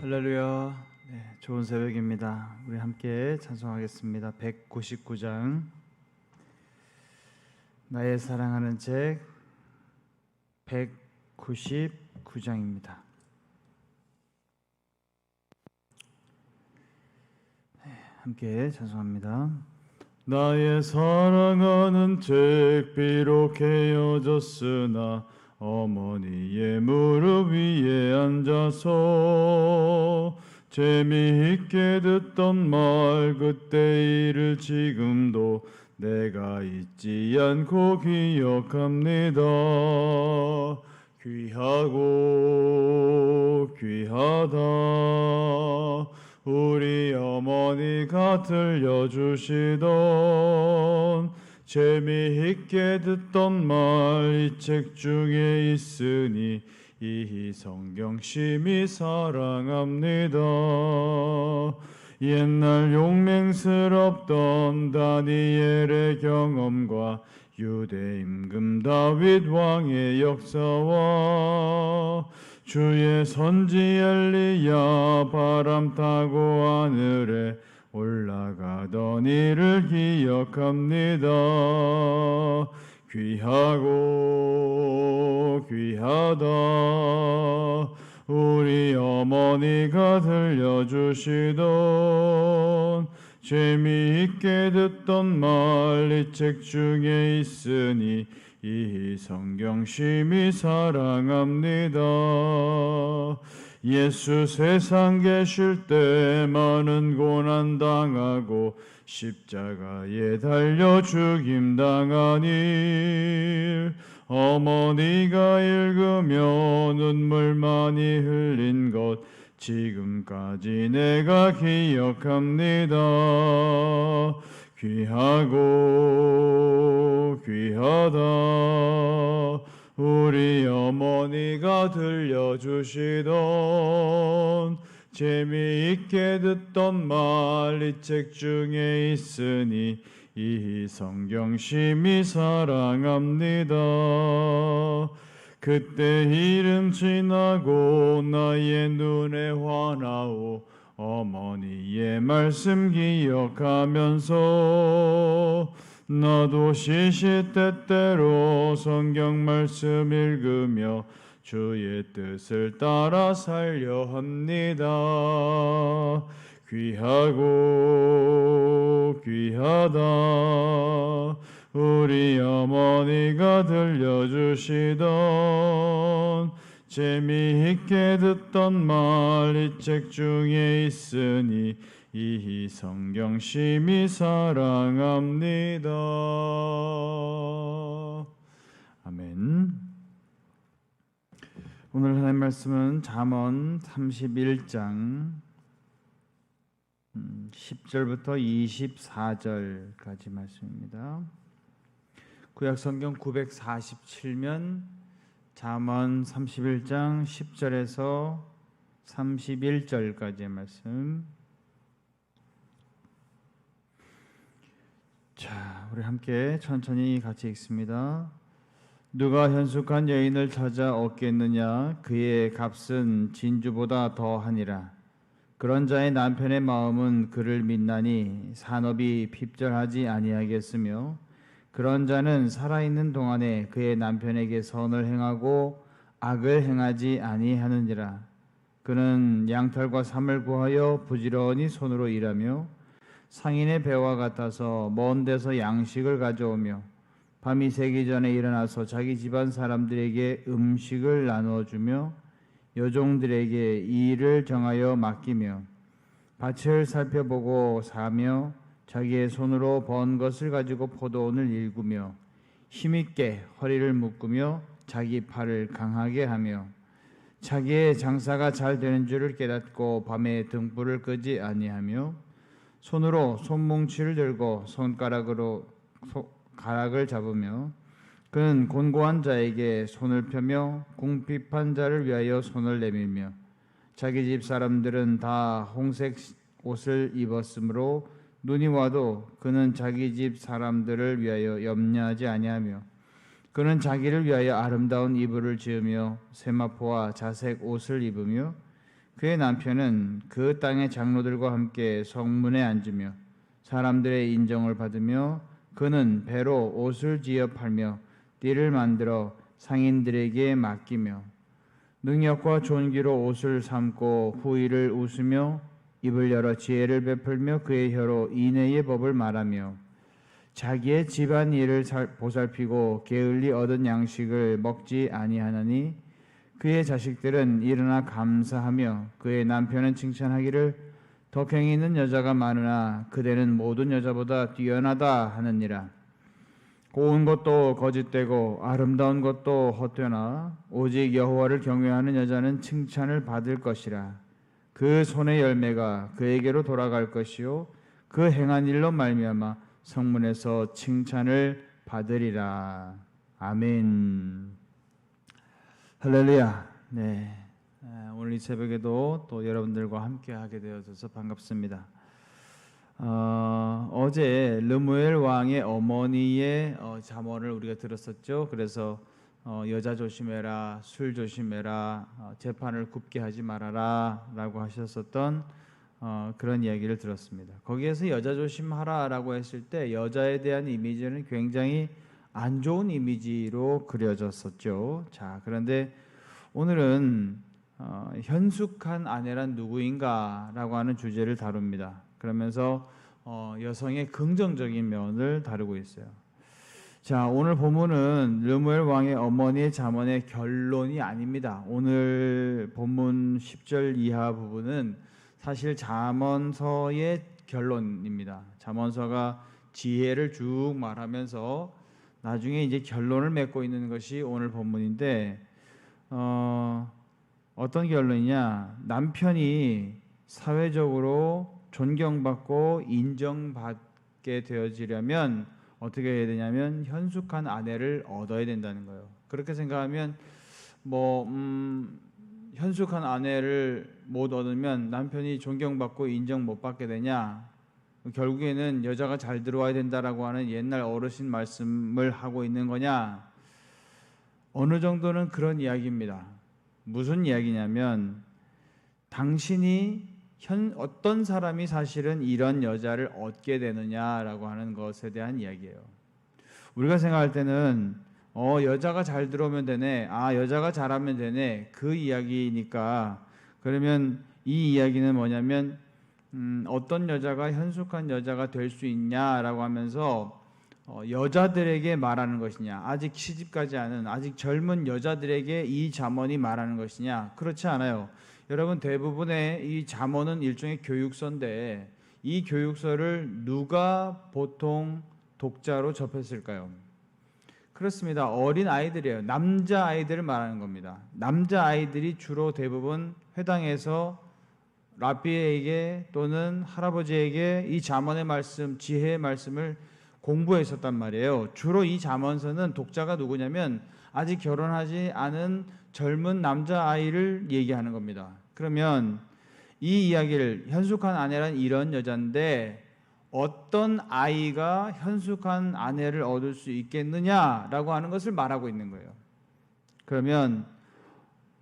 할렐루야. 네, 좋은 새벽입니다. 우리 함께 찬송하겠습니다. 199장 나의 사랑하는 책 199장입니다. 네, 함께 찬송합니다. 나의 사랑하는 책 비록 헤어졌으나 어머니의 무릎 위에 앉아서 재미있게 듣던 말 그때 일을 지금도 내가 잊지 않고 기억합니다. 귀하고 귀하다 우리 어머니가 들려주시던 재미있게 듣던 말 이 책 중에 있으니 이 성경 심히 사랑합니다. 옛날 용맹스럽던 다니엘의 경험과 유대 임금 다윗 왕의 역사와 주의 선지 엘리야 바람 타고 하늘에 올라가던 일을 기억합니다. 귀하고 귀하다 우리 어머니가 들려주시던 재미있게 듣던 말 이 책 중에 있으니 이 성경 심히 사랑합니다. 예수 세상 계실 때 많은 고난 당하고 십자가에 달려 죽임 당한 일 어머니가 읽으며 눈물 많이 흘린 것 지금까지 내가 기억합니다. 귀하고 귀하다 우리 어머니가 들려주시던 재미있게 듣던 말 이 책 중에 있으니 이 성경 심히 사랑합니다. 그때 이름 지나고 나의 눈에 환하오 어머니의 말씀 기억하면서 나도 시시때때로 성경 말씀 읽으며 주의 뜻을 따라 살려 합니다. 귀하고 귀하다 우리 어머니가 들려주시던 재미있게 듣던 말 이 책 중에 있으니 이 성경 심히 사랑합니다. 아멘. 오늘 하나님 말씀은 잠언 31장 10절부터 24절까지 말씀입니다. 구약 성경 947면 잠언 31장 10절에서 31절까지의 말씀. 자, 우리 함께 천천히 같이 읽습니다. 누가 현숙한 여인을 찾아 얻겠느냐? 그의 값은 진주보다 더하니라. 그런 자의 남편의 마음은 그를 믿나니 산업이 핍절하지 아니하겠으며 그런 자는 살아있는 동안에 그의 남편에게 선을 행하고 악을 행하지 아니하느니라. 그는 양털과 삼을 구하여 부지런히 손으로 일하며 상인의 배와 같아서 먼 데서 양식을 가져오며 밤이 새기 전에 일어나서 자기 집안 사람들에게 음식을 나누어 주며 여종들에게 이 일을 정하여 맡기며 밭을 살펴보고 사며 자기의 손으로 번 것을 가지고 포도원을 일구며 힘있게 허리를 묶으며 자기 팔을 강하게 하며 자기의 장사가 잘 되는 줄을 깨닫고 밤에 등불을 끄지 아니하며 손으로 손뭉치를 들고 손가락으로 소, 가락을 잡으며 그는 곤고한 자에게 손을 펴며 궁핍한 자를 위하여 손을 내밀며 자기 집 사람들은 다 홍색 옷을 입었으므로 눈이 와도 그는 자기 집 사람들을 위하여 염려하지 아니하며 그는 자기를 위하여 아름다운 이불을 지으며 세마포와 자색 옷을 입으며 그의 남편은 그 땅의 장로들과 함께 성문에 앉으며 사람들의 인정을 받으며 그는 배로 옷을 지어 팔며 띠를 만들어 상인들에게 맡기며 능력과 존귀로 옷을 삼고 후일을 웃으며 입을 열어 지혜를 베풀며 그의 혀로 인애의 법을 말하며 자기의 집안 일을 살- 보살피고 게을리 얻은 양식을 먹지 아니하나니 그의 자식들은 일어나 감사하며 그의 남편은 칭찬하기를 덕행이 있는 여자가 많으나 그대는 모든 여자보다 뛰어나다 하느니라. 고운 것도 거짓되고 아름다운 것도 헛되나 오직 여호와를 경외하는 여자는 칭찬을 받을 것이라. 그 손의 열매가 그에게로 돌아갈 것이요 그 행한 일로 말미암아 성문에서 칭찬을 받으리라. 아멘 할렐루야 네 아, 오늘 이 새벽에도 또 여러분들과 함께 하게 되어서 반갑습니다. 어, 어제 르무엘 왕의 어머니의 어, 잠언을 우리가 들었었죠. 그래서 어, 여자 조심해라, 술 조심해라, 어, 재판을 굽게 하지 말아라라고 하셨었던 어, 그런 이야기를 들었습니다. 거기에서 여자 조심하라라고 했을 때 여자에 대한 이미지는 굉장히 안 좋은 이미지로 그려졌었죠. 자, 그런데 오늘은 어, 현숙한 아내란 누구인가라고 하는 주제를 다룹니다. 그러면서 어, 여성의 긍정적인 면을 다루고 있어요. 자, 오늘 본문은 르무엘 왕의 어머니의 잠언의 결론이 아닙니다. 오늘 본문 10절 이하 부분은 사실 잠언서의 결론입니다. 잠언서가 지혜를 쭉 말하면서 나중에 이제 결론을 맺고 있는 것이 오늘 본문인데 어, 어떤 결론이냐? 남편이 사회적으로 존경받고 인정받게 되어지려면 어떻게 해야 되냐면 현숙한 아내를 얻어야 된다는 거예요. 그렇게 생각하면 뭐 음, 현숙한 아내를 못 얻으면 남편이 존경받고 인정 못 받게 되냐? 결국에는 여자가 잘 들어와야 된다라고 하는 옛날 어르신 말씀을 하고 있는 거냐? 어느 정도는 그런 이야기입니다. 무슨 이야기냐면 당신이 현 어떤 사람이 사실은 이런 여자를 얻게 되느냐라고 하는 것에 대한 이야기예요. 우리가 생각할 때는 어 여자가 잘 들어오면 되네. 아 여자가 잘하면 되네. 그 이야기니까 그러면 이 이야기는 뭐냐면 음, 어떤 여자가 현숙한 여자가 될 수 있냐라고 하면서 어, 여자들에게 말하는 것이냐 아직 시집가지 않은 아직 젊은 여자들에게 이 잠언이 말하는 것이냐 그렇지 않아요. 여러분 대부분의 이 잠언은 일종의 교육서인데 이 교육서를 누가 보통 독자로 접했을까요? 그렇습니다. 어린 아이들이에요. 남자 아이들을 말하는 겁니다. 남자 아이들이 주로 대부분 회당에서 라비에게 또는 할아버지에게 이 잠언의 말씀, 지혜의 말씀을 공부했었단 말이에요. 주로 이 잠언서는 독자가 누구냐면 아직 결혼하지 않은 젊은 남자 아이를 얘기하는 겁니다. 그러면 이 이야기를 현숙한 아내란 이런 여자인데 어떤 아이가 현숙한 아내를 얻을 수 있겠느냐라고 하는 것을 말하고 있는 거예요. 그러면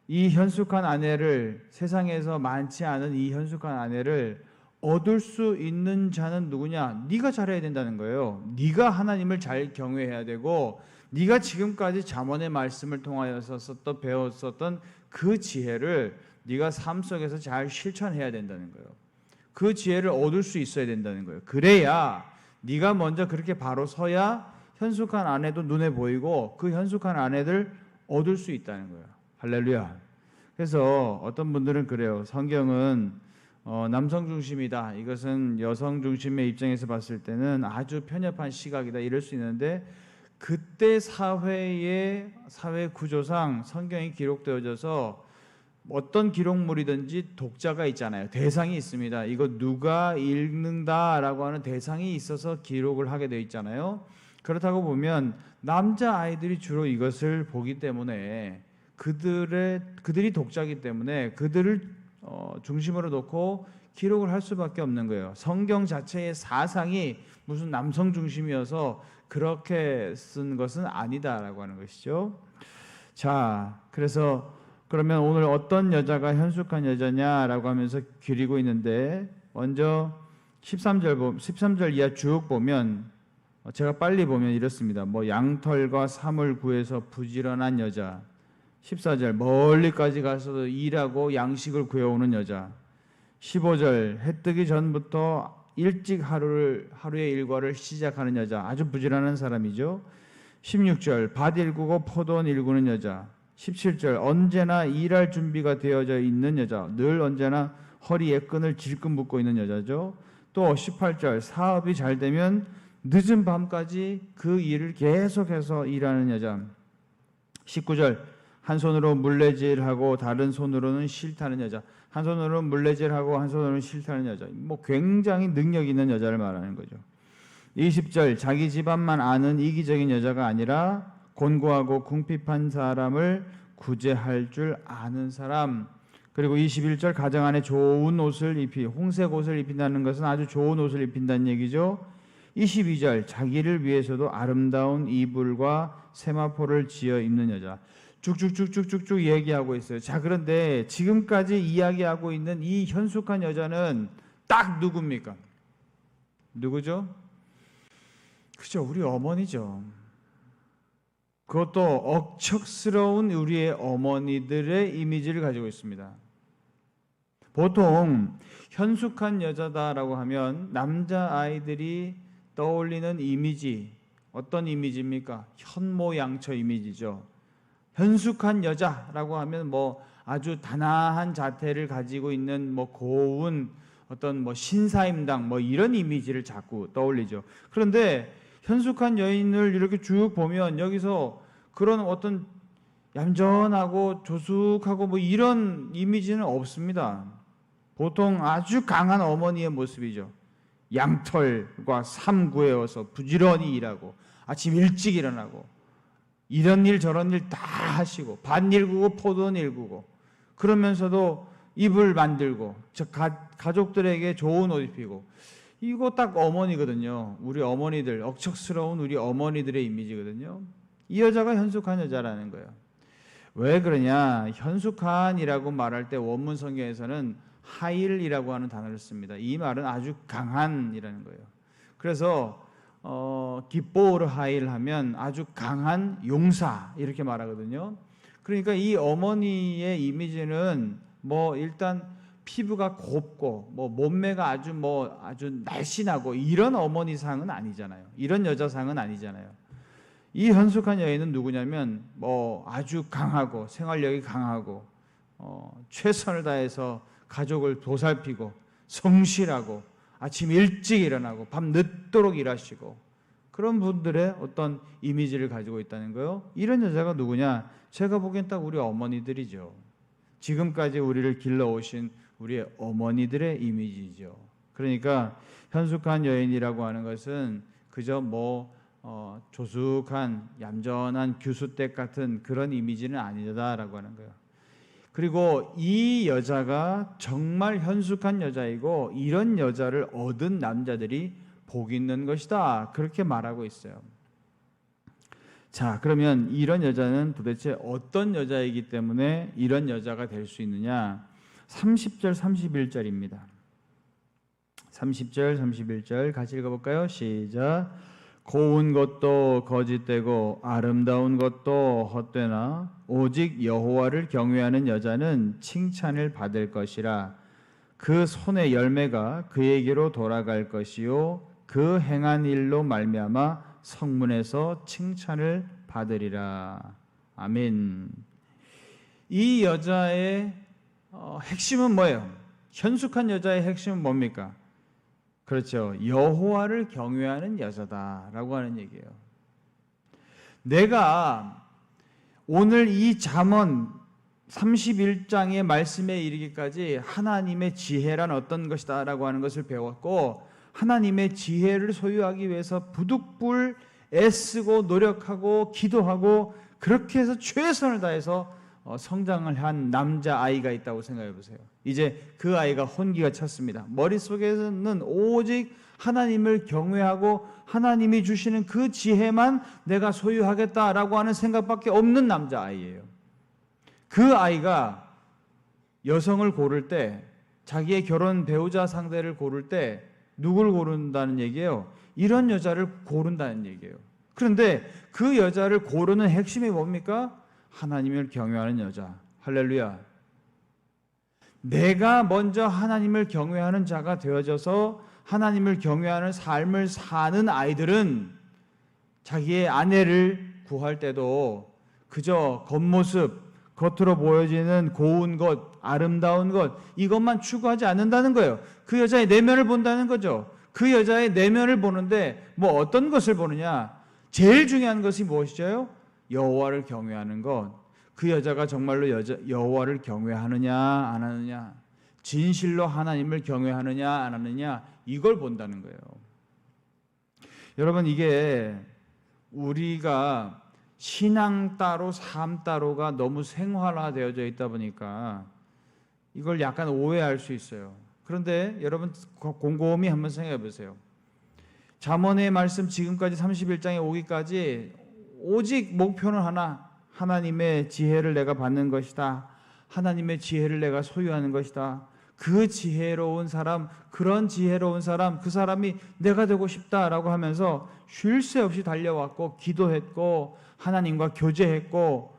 이 현숙한 아내를 세상에서 많지 않은 이 현숙한 아내를 얻을 수 있는 자는 누구냐? 네가 잘해야 된다는 거예요. 네가 하나님을 잘 경외해야 되고 네가 지금까지 잠언의 말씀을 통하여서 썼던 배웠었던 그 지혜를 네가 삶 속에서 잘 실천해야 된다는 거예요. 그 지혜를 얻을 수 있어야 된다는 거예요. 그래야 네가 먼저 그렇게 바로 서야 현숙한 아내도 눈에 보이고 그 현숙한 아내들 얻을 수 있다는 거예요. 할렐루야. 그래서 어떤 분들은 그래요. 성경은 어, 남성 중심이다. 이것은 여성 중심의 입장에서 봤을 때는 아주 편협한 시각이다. 이럴 수 있는데 그때 사회의 사회 구조상 성경이 기록되어져서 어떤 기록물이든지 독자가 있잖아요. 대상이 있습니다. 이거 누가 읽는다라고 하는 대상이 있어서 기록을 하게 되어 있잖아요. 그렇다고 보면 남자 아이들이 주로 이것을 보기 때문에 그들의 그들이 독자기 때문에 그들을 어, 중심으로 놓고 기록을 할 수밖에 없는 거예요. 성경 자체의 사상이 무슨 남성 중심이어서 그렇게 쓴 것은 아니다라고 하는 것이죠. 자, 그래서 그러면 오늘 어떤 여자가 현숙한 여자냐라고 하면서 기리고 있는데 먼저 13절 보 13절 이하 쭉 보면 어, 제가 빨리 보면 이렇습니다. 뭐 양털과 삼을 구해서 부지런한 여자. 14절 멀리까지 가서도 일하고 양식을 구해오는 여자. 15절 해 뜨기 전부터 일찍 하루를 하루의 일과를 시작하는 여자. 아주 부지런한 사람이죠. 16절 밭 일구고 포도원 일구는 여자. 17절 언제나 일할 준비가 되어져 있는 여자. 늘 언제나 허리에 끈을 질끈 묶고 있는 여자죠. 또 18절 사업이 잘 되면 늦은 밤까지 그 일을 계속해서 일하는 여자. 19절 한 손으로 물레질하고 다른 손으로는 실타는 여자. 한 손으로는 물레질하고 한 손으로는 실타는 여자. 뭐 굉장히 능력 있는 여자를 말하는 거죠. 20절 자기 집안만 아는 이기적인 여자가 아니라 곤고하고 궁핍한 사람을 구제할 줄 아는 사람. 그리고 21절 가정 안에 좋은 옷을 입히 홍색 옷을 입힌다는 것은 아주 좋은 옷을 입힌다는 얘기죠. 22절 자기를 위해서도 아름다운 이불과 세마포를 지어 입는 여자. 쭉쭉쭉쭉쭉쭉 얘기하고 있어요. 자, 그런데 지금까지 이야기하고 있는 이 현숙한 여자는 딱 누굽니까? 누구죠? 그죠, 우리 어머니죠. 그것도 억척스러운 우리의 어머니들의 이미지를 가지고 있습니다. 보통 현숙한 여자다라고 하면 남자 아이들이 떠올리는 이미지 어떤 이미지입니까? 현모양처 이미지죠. 현숙한 여자라고 하면 뭐 아주 단아한 자태를 가지고 있는 뭐 고운 어떤 뭐 신사임당 뭐 이런 이미지를 자꾸 떠올리죠. 그런데 현숙한 여인을 이렇게 쭉 보면 여기서 그런 어떤 얌전하고 조숙하고 뭐 이런 이미지는 없습니다. 보통 아주 강한 어머니의 모습이죠. 양털과 삼 구해어서 부지런히 일하고 아침 일찍 일어나고 이런 일 저런 일 다 하시고 밭 일 구고 포도원 일구고 그러면서도 입을 만들고 저 가, 가족들에게 좋은 옷 입히고 이거 딱 어머니거든요. 우리 어머니들 억척스러운 우리 어머니들의 이미지거든요. 이 여자가 현숙한 여자라는 거예요. 왜 그러냐? 현숙한이라고 말할 때 원문 성경에서는 하일이라고 하는 단어를 씁니다. 이 말은 아주 강한이라는 거예요. 그래서 어, 기뽀르 하일 하면 아주 강한 용사 이렇게 말하거든요. 그러니까 이 어머니의 이미지는 뭐 일단 피부가 곱고 뭐 몸매가 아주 뭐 아주 날씬하고 이런 어머니 상은 아니잖아요. 이런 여자 상은 아니잖아요. 이 현숙한 여인은 누구냐면 뭐 아주 강하고 생활력이 강하고 어, 최선을 다해서 가족을 보살피고 성실하고 아침 일찍 일어나고 밤 늦도록 일하시고 그런 분들의 어떤 이미지를 가지고 있다는 거요. 이런 여자가 누구냐? 제가 보기엔 딱 우리 어머니들이죠. 지금까지 우리를 길러오신 우리의 어머니들의 이미지죠. 그러니까 현숙한 여인이라고 하는 것은 그저 뭐 어, 조숙한 얌전한 규수댁 같은 그런 이미지는 아니다라고 하는 거예요. 그리고 이 여자가 정말 현숙한 여자이고 이런 여자를 얻은 남자들이 복 있는 것이다. 그렇게 말하고 있어요. 자, 그러면 이런 여자는 도대체 어떤 여자이기 때문에 이런 여자가 될 수 있느냐? 30절 31절입니다. 30절 31절 같이 읽어 볼까요? 시작. 고운 것도 거짓되고 아름다운 것도 헛되나 오직 여호와를 경외하는 여자는 칭찬을 받을 것이라 그 손의 열매가 그에게로 돌아갈 것이요 그 행한 일로 말미암아 성문에서 칭찬을 받으리라 아멘. 이 여자의 어, 핵심은 뭐예요? 현숙한 여자의 핵심은 뭡니까? 그렇죠. 여호와를 경외하는 여자다라고 하는 얘기예요. 내가 오늘 이 잠언 31장의 말씀에 이르기까지 하나님의 지혜란 어떤 것이다라고 하는 것을 배웠고 하나님의 지혜를 소유하기 위해서 부득불 애쓰고 노력하고 기도하고 그렇게 해서 최선을 다해서 어, 성장을 한 남자 아이가 있다고 생각해 보세요. 이제 그 아이가 혼기가 찼습니다. 머릿속에는 오직 하나님을 경외하고 하나님이 주시는 그 지혜만 내가 소유하겠다라고 하는 생각밖에 없는 남자 아이예요. 그 아이가 여성을 고를 때 자기의 결혼 배우자 상대를 고를 때 누굴 고른다는 얘기예요? 이런 여자를 고른다는 얘기예요. 그런데 그 여자를 고르는 핵심이 뭡니까? 하나님을 경외하는 여자. 할렐루야. 내가 먼저 하나님을 경외하는 자가 되어져서 하나님을 경외하는 삶을 사는 아이들은 자기의 아내를 구할 때도 그저 겉모습, 겉으로 보여지는 고운 것, 아름다운 것, 이것만 추구하지 않는다는 거예요. 그 여자의 내면을 본다는 거죠. 그 여자의 내면을 보는데 뭐 어떤 것을 보느냐? 제일 중요한 것이 무엇이죠? 여호와를 경외하는 것. 그 여자가 정말로 여자, 여호와를 경외하느냐 안 하느냐, 진실로 하나님을 경외하느냐 안 하느냐 이걸 본다는 거예요. 여러분 이게 우리가 신앙 따로 삶 따로가 너무 생활화되어져 있다 보니까 이걸 약간 오해할 수 있어요. 그런데 여러분 곰곰이 한번 생각해 보세요. 잠언의 말씀 지금까지 31장에 오기까지 오직 목표는 하나 하나님의 지혜를 내가 받는 것이다. 하나님의 지혜를 내가 소유하는 것이다. 그 지혜로운 사람, 그런 지혜로운 사람, 그 사람이 내가 되고 싶다라고 하면서 쉴 새 없이 달려왔고, 기도했고, 하나님과 교제했고,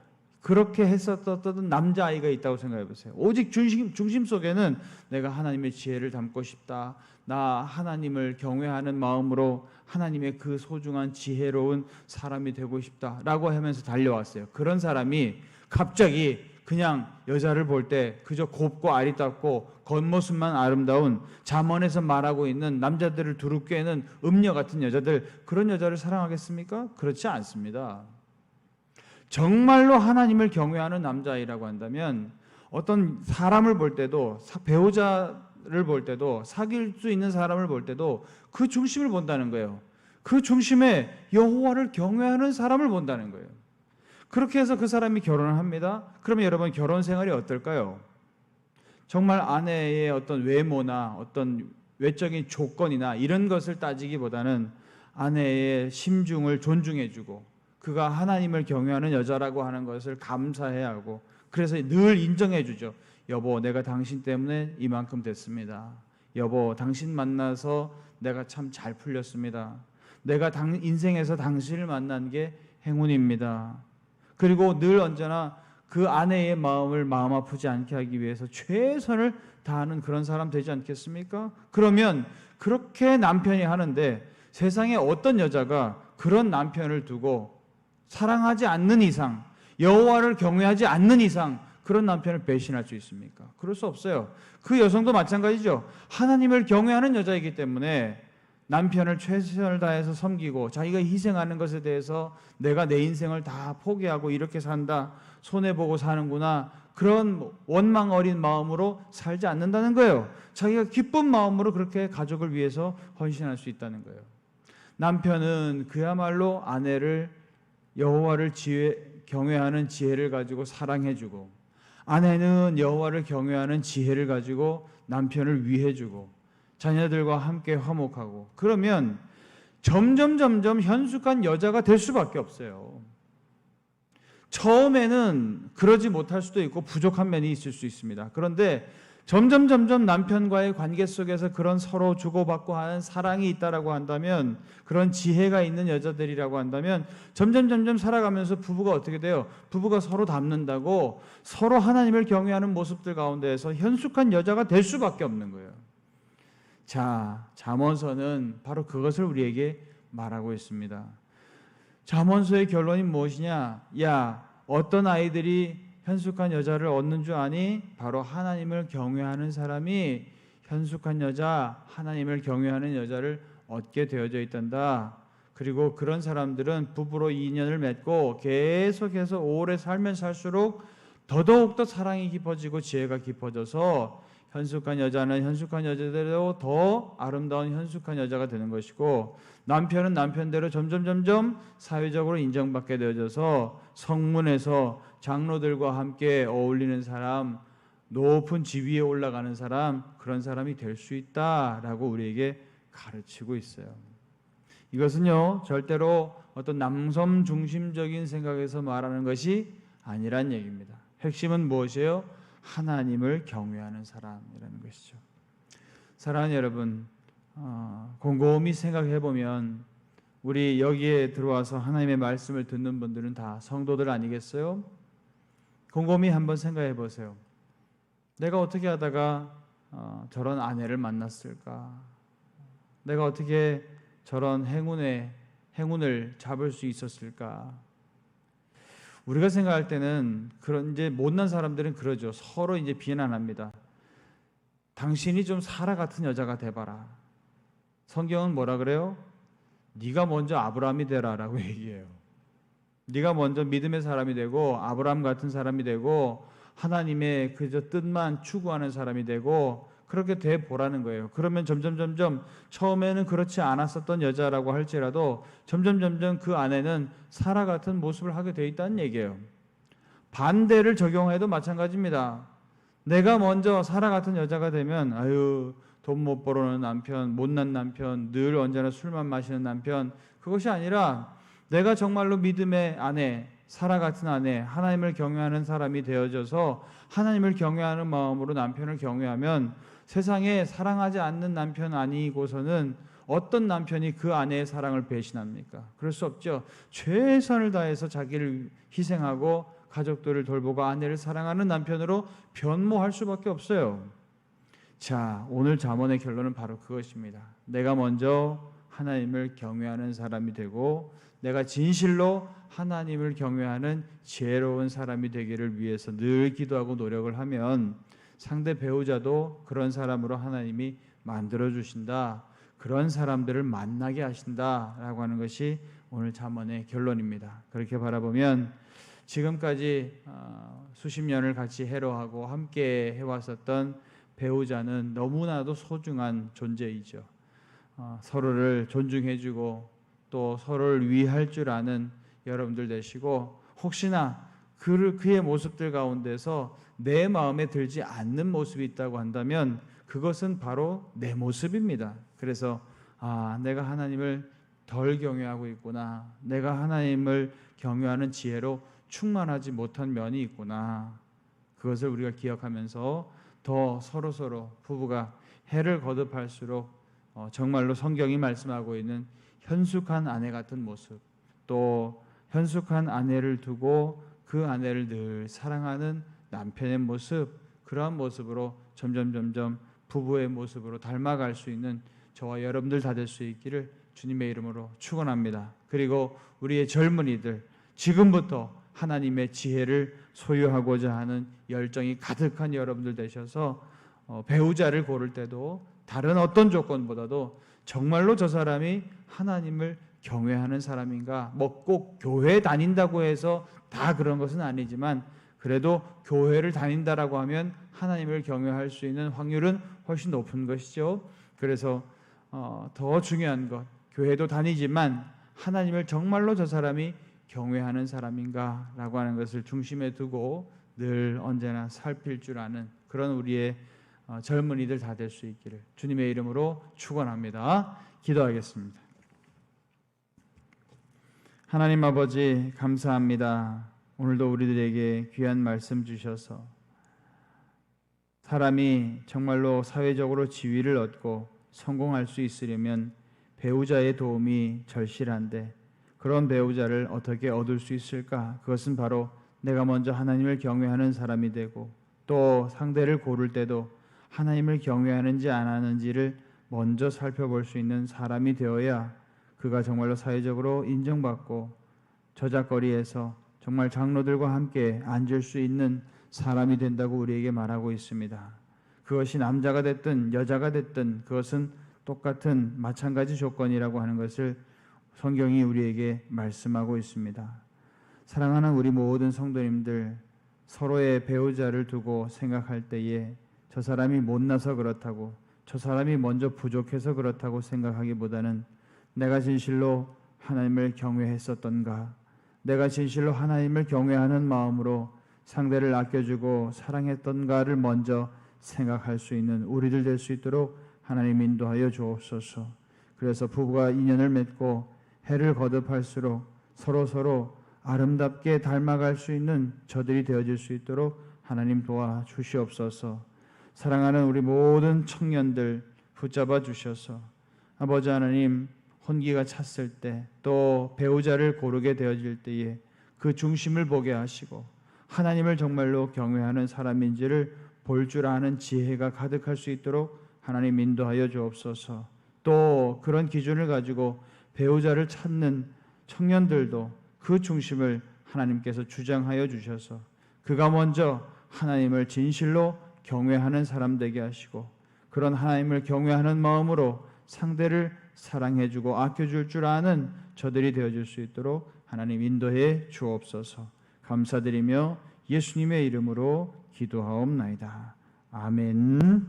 그렇게 했었던 남자아이가 있다고 생각해 보세요. 오직 중심, 중심 속에는 내가 하나님의 지혜를 담고 싶다. 나 하나님을 경외하는 마음으로 하나님의 그 소중한 지혜로운 사람이 되고 싶다 라고 하면서 달려왔어요. 그런 사람이 갑자기 그냥 여자를 볼 때 그저 곱고 아리답고 겉모습만 아름다운 잠언에서 말하고 있는 남자들을 두릅게 는 음녀 같은 여자들 그런 여자를 사랑하겠습니까? 그렇지 않습니다. 정말로 하나님을 경외하는 남자이라고 한다면 어떤 사람을 볼 때도 배우자를 볼 때도 사귈 수 있는 사람을 볼 때도 그 중심을 본다는 거예요. 그 중심에 여호와를 경외하는 사람을 본다는 거예요. 그렇게 해서 그 사람이 결혼을 합니다. 그러면 여러분 결혼 생활이 어떨까요? 정말 아내의 어떤 외모나 어떤 외적인 조건이나 이런 것을 따지기보다는 아내의 심중을 존중해주고 그가 하나님을 경외하는 여자라고 하는 것을 감사해야 하고 그래서 늘 인정해 주죠. 여보, 내가 당신 때문에 이만큼 됐습니다. 여보, 당신 만나서 내가 참 잘 풀렸습니다. 내가 당, 인생에서 당신을 만난 게 행운입니다. 그리고 늘 언제나 그 아내의 마음을 마음 아프지 않게 하기 위해서 최선을 다하는 그런 사람 되지 않겠습니까? 그러면 그렇게 남편이 하는데 세상에 어떤 여자가 그런 남편을 두고 사랑하지 않는 이상, 여호와를 경외하지 않는 이상 그런 남편을 배신할 수 있습니까? 그럴 수 없어요. 그 여성도 마찬가지죠. 하나님을 경외하는 여자이기 때문에 남편을 최선을 다해서 섬기고 자기가 희생하는 것에 대해서 내가 내 인생을 다 포기하고 이렇게 산다. 손해 보고 사는구나. 그런 원망 어린 마음으로 살지 않는다는 거예요. 자기가 기쁜 마음으로 그렇게 가족을 위해서 헌신할 수 있다는 거예요. 남편은 그야말로 아내를 여호와를 지혜, 경외하는 지혜를 가지고 사랑해주고 아내는 여호와를 경외하는 지혜를 가지고 남편을 위해주고 자녀들과 함께 화목하고 그러면 점점 점점 현숙한 여자가 될 수밖에 없어요. 처음에는 그러지 못할 수도 있고 부족한 면이 있을 수 있습니다. 그런데 점점 점점 남편과의 관계 속에서 그런 서로 주고받고 하는 사랑이 있다라고 한다면 그런 지혜가 있는 여자들이라고 한다면 점점 점점 살아가면서 부부가 어떻게 돼요? 부부가 서로 닮는다고 서로 하나님을 경외하는 모습들 가운데에서 현숙한 여자가 될 수밖에 없는 거예요. 자, 잠언서는 바로 그것을 우리에게 말하고 있습니다. 잠언서의 결론이 무엇이냐? 야, 어떤 아이들이 현숙한 여자를 얻는 줄 아니? 바로 하나님을 경외하는 사람이 현숙한 여자, 하나님을 경외하는 여자를 얻게 되어져 있단다. 그리고 그런 사람들은 부부로 인연을 맺고 계속해서 오래 살면 살수록 더더욱 더 사랑이 깊어지고 지혜가 깊어져서 현숙한 여자는 현숙한 여자대로 더 아름다운 현숙한 여자가 되는 것이고 남편은 남편대로 점점 점점 사회적으로 인정받게 되어져서 성문에서 장로들과 함께 어울리는 사람, 높은 지위에 올라가는 사람 그런 사람이 될 수 있다라고 우리에게 가르치고 있어요. 이것은요 절대로 어떤 남성 중심적인 생각에서 말하는 것이 아니란 얘기입니다. 핵심은 무엇이에요? 하나님을 경외하는 사람이라는 것이죠. 사랑하는 여러분, 어, 곰곰이 생각해 보면 우리 여기에 들어와서 하나님의 말씀을 듣는 분들은 다 성도들 아니겠어요? 곰곰이 한번 생각해 보세요. 내가 어떻게 하다가 어, 저런 아내를 만났을까? 내가 어떻게 저런 행운의 행운을 잡을 수 있었을까? 우리가 생각할 때는 그런 이제 못난 사람들은 그러죠. 서로 이제 비난합니다. 당신이 좀 사라 같은 여자가 돼봐라. 성경은 뭐라 그래요? 네가 먼저 아브라함이 되라라고 얘기해요. 네가 먼저 믿음의 사람이 되고 아브라함 같은 사람이 되고 하나님의 그저 뜻만 추구하는 사람이 되고 그렇게 돼 보라는 거예요. 그러면 점점 점점 처음에는 그렇지 않았었던 여자라고 할지라도 점점 점점 그 안에는 사라 같은 모습을 하게 돼 있다는 얘기예요. 반대를 적용해도 마찬가지입니다. 내가 먼저 사라 같은 여자가 되면 아유 돈 못 벌어오는 남편, 못난 남편, 늘 언제나 술만 마시는 남편 그것이 아니라 내가 정말로 믿음의 아내, 사라 같은 아내, 하나님을 경외하는 사람이 되어져서 하나님을 경외하는 마음으로 남편을 경외하면 세상에 사랑하지 않는 남편 아니고서는 어떤 남편이 그 아내의 사랑을 배신합니까? 그럴 수 없죠. 최선을 다해서 자기를 희생하고 가족들을 돌보고 아내를 사랑하는 남편으로 변모할 수밖에 없어요. 자, 오늘 잠언의 결론은 바로 그것입니다. 내가 먼저 하나님을 경외하는 사람이 되고 내가 진실로 하나님을 경외하는 지혜로운 사람이 되기를 위해서 늘 기도하고 노력을 하면 상대 배우자도 그런 사람으로 하나님이 만들어 주신다. 그런 사람들을 만나게 하신다라고 하는 것이 오늘 잠언의 결론입니다. 그렇게 바라보면 지금까지 어, 수십 년을 같이 해로하고 함께 해왔었던 배우자는 너무나도 소중한 존재이죠. 어, 서로를 존중해주고 또 서로를 위할 줄 아는 여러분들 되시고 혹시나 그, 그의 모습들 가운데서 내 마음에 들지 않는 모습이 있다고 한다면 그것은 바로 내 모습입니다. 그래서 아, 내가 하나님을 덜 경외하고 있구나. 내가 하나님을 경외하는 지혜로 충만하지 못한 면이 있구나. 그것을 우리가 기억하면서 더 서로 서로 부부가 해를 거듭할수록 어, 정말로 성경이 말씀하고 있는 현숙한 아내 같은 모습, 또 현숙한 아내를 두고 그 아내를 늘 사랑하는 남편의 모습, 그러한 모습으로 점점 점점 부부의 모습으로 닮아갈 수 있는 저와 여러분들 다 될 수 있기를 주님의 이름으로 축원합니다. 그리고 우리의 젊은이들 지금부터 하나님의 지혜를 소유하고자 하는 열정이 가득한 여러분들 되셔서 어, 배우자를 고를 때도 다른 어떤 조건보다도 정말로 저 사람이 하나님을 경외하는 사람인가? 뭐 꼭 교회 다닌다고 해서 다 그런 것은 아니지만 그래도 교회를 다닌다라고 하면 하나님을 경외할 수 있는 확률은 훨씬 높은 것이죠. 그래서 어, 더 중요한 것 교회도 다니지만 하나님을 정말로 저 사람이 경외하는 사람인가라고 하는 것을 중심에 두고 늘 언제나 살필 줄 아는 그런 우리의 어, 젊은이들 다 될 수 있기를 주님의 이름으로 축원합니다. 기도하겠습니다. 하나님 아버지 감사합니다. 오늘도 우리들에게 귀한 말씀 주셔서 사람이 정말로 사회적으로 지위를 얻고 성공할 수 있으려면 배우자의 도움이 절실한데 그런 배우자를 어떻게 얻을 수 있을까? 그것은 바로 내가 먼저 하나님을 경외하는 사람이 되고 또 상대를 고를 때도 하나님을 경외하는지 안 하는지를 먼저 살펴볼 수 있는 사람이 되어야 그가 정말로 사회적으로 인정받고 저작거리에서 정말 장로들과 함께 앉을 수 있는 사람이 된다고 우리에게 말하고 있습니다. 그것이 남자가 됐든 여자가 됐든 그것은 똑같은 마찬가지 조건이라고 하는 것을 성경이 우리에게 말씀하고 있습니다. 사랑하는 우리 모든 성도님들 서로의 배우자를 두고 생각할 때에 저 사람이 못나서 그렇다고 저 사람이 먼저 부족해서 그렇다고 생각하기보다는 내가 진실로 하나님을 경외했었던가 내가 진실로 하나님을 경외하는 마음으로 상대를 아껴주고 사랑했던가를 먼저 생각할 수 있는 우리들 될 수 있도록 하나님 인도하여 주옵소서. 그래서 부부가 인연을 맺고 해를 거듭할수록 서로 서로 아름답게 닮아갈 수 있는 저들이 되어질 수 있도록 하나님 도와 주시옵소서. 사랑하는 우리 모든 청년들 붙잡아 주셔서 아버지 하나님 혼기가 찼을 때 또 배우자를 고르게 되어질 때에 그 중심을 보게 하시고 하나님을 정말로 경외하는 사람인지를 볼 줄 아는 지혜가 가득할 수 있도록 하나님 인도하여 주옵소서. 또 그런 기준을 가지고 배우자를 찾는 청년들도 그 중심을 하나님께서 주장하여 주셔서 그가 먼저 하나님을 진실로 경외하는 사람 되게 하시고 그런 하나님을 경외하는 마음으로 상대를 사랑해주고 아껴줄 줄 아는 저들이 되어줄 수 있도록 하나님 인도해 주옵소서. 감사드리며 예수님의 이름으로 기도하옵나이다. 아멘.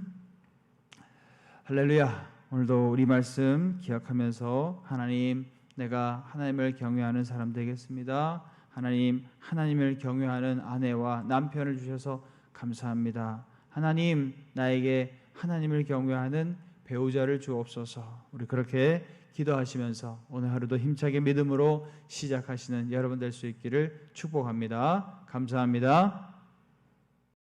할렐루야. 오늘도 우리 말씀 기억하면서 하나님 내가 하나님을 경외하는 사람 되겠습니다. 하나님 하나님을 경외하는 아내와 남편을 주셔서 감사합니다. 하나님 나에게 하나님을 경외하는 배우자를 주옵소서. 우리 그렇게 기도하시면서 오늘 하루도 힘차게 믿음으로 시작하시는 여러분 될 수 있기를 축복합니다. 감사합니다.